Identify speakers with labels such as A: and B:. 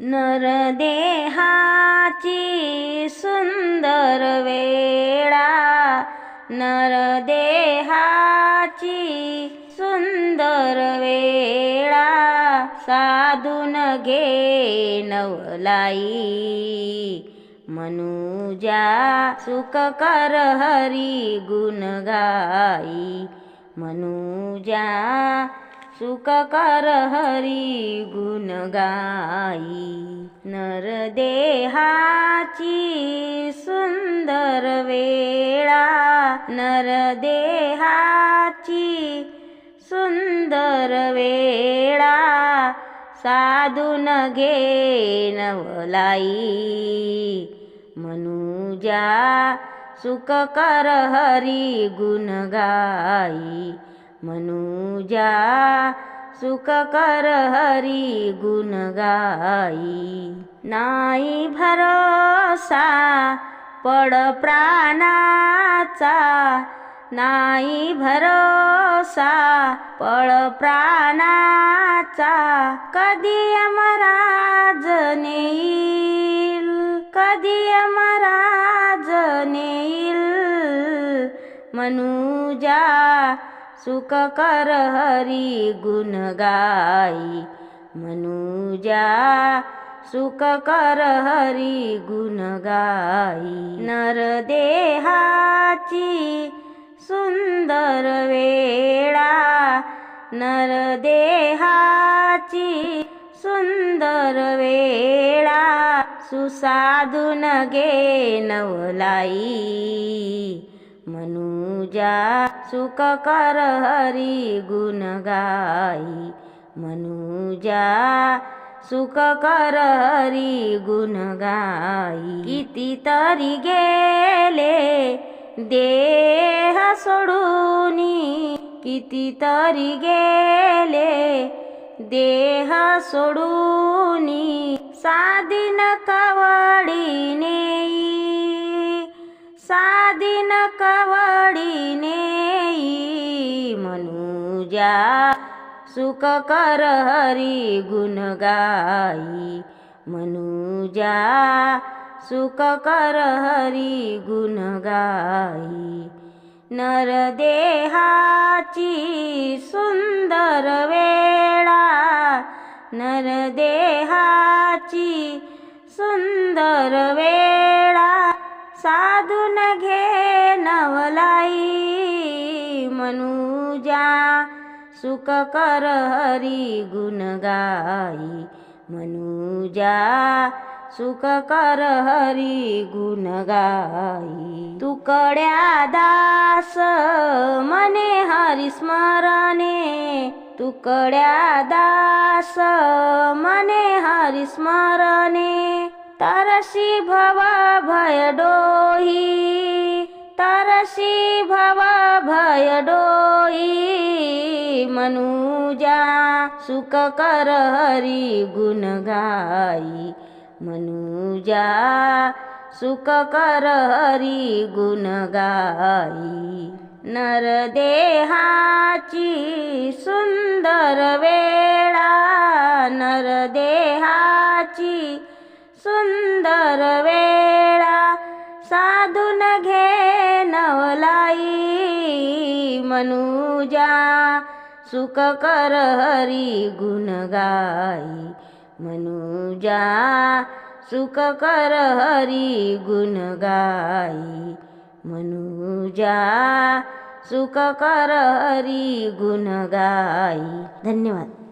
A: नरदेहाची सुंदर वेळा नरदेहाची सुंदर वेळा साधून घे नवलाई मनुजा सुख कर हरी गुण गाई मनुजा सुख कर हरी गुण गाई. नरदेहाची सुंदर वेळा. नरदेहाची सुंदर वेळा. साधून घे नवलाई मनुजा सुख कर हरी गुण गाई. मनुजा सुख कर हरी गुण गाई। नाही भरोसा पड प्राणाचा। नाही भरोसा पळ प्राणाचा। कधी यमराज नेईल कधी यमराज सुख कर हरी गुण गाई। मनुजा सुख कर हरी गुण गाई। नरदेहाची सुंदर वेळा नरदेहाची सुंदर वेळा सुसाधून गे नवलाई। मनुजा सुख कर हरी गुण गाई। मनुजा सुख कर हरी गुण गाई। किती तरी गेले देह सोडूनी। किती तरी गेले देह सोडू मनुजा सुख कर हरी गुण गाई. मनुजा सुख कर हरी गुण गाई. नरदेहाची सुंदर वेळा नरदेहाची सुंदर वेळा. साधून घे नवलाई मनुजा सुख कर हरी गुण गाई। मनुजा सुख कर हरी गुण गाई। तुकड्या दास मने हरी स्मरणे। तुकड्या दास मने हरी स्मरणे। तरसी भव भय डोही। तरशी भव भय डोई मनुजा सुख कर हरी गुण गाई। मनुजा सुख कर हरी गुण गाई। नरदेहाची सुंदर वेळा नरदेहाची सुंदर वेळा साधून घे नवलाई मनुजा सुख कर हरी गुण गाई। मनुजा सुख कर हरी गुण गाई। मनुजा सुख कर हरी गुण गाई। धन्यवाद।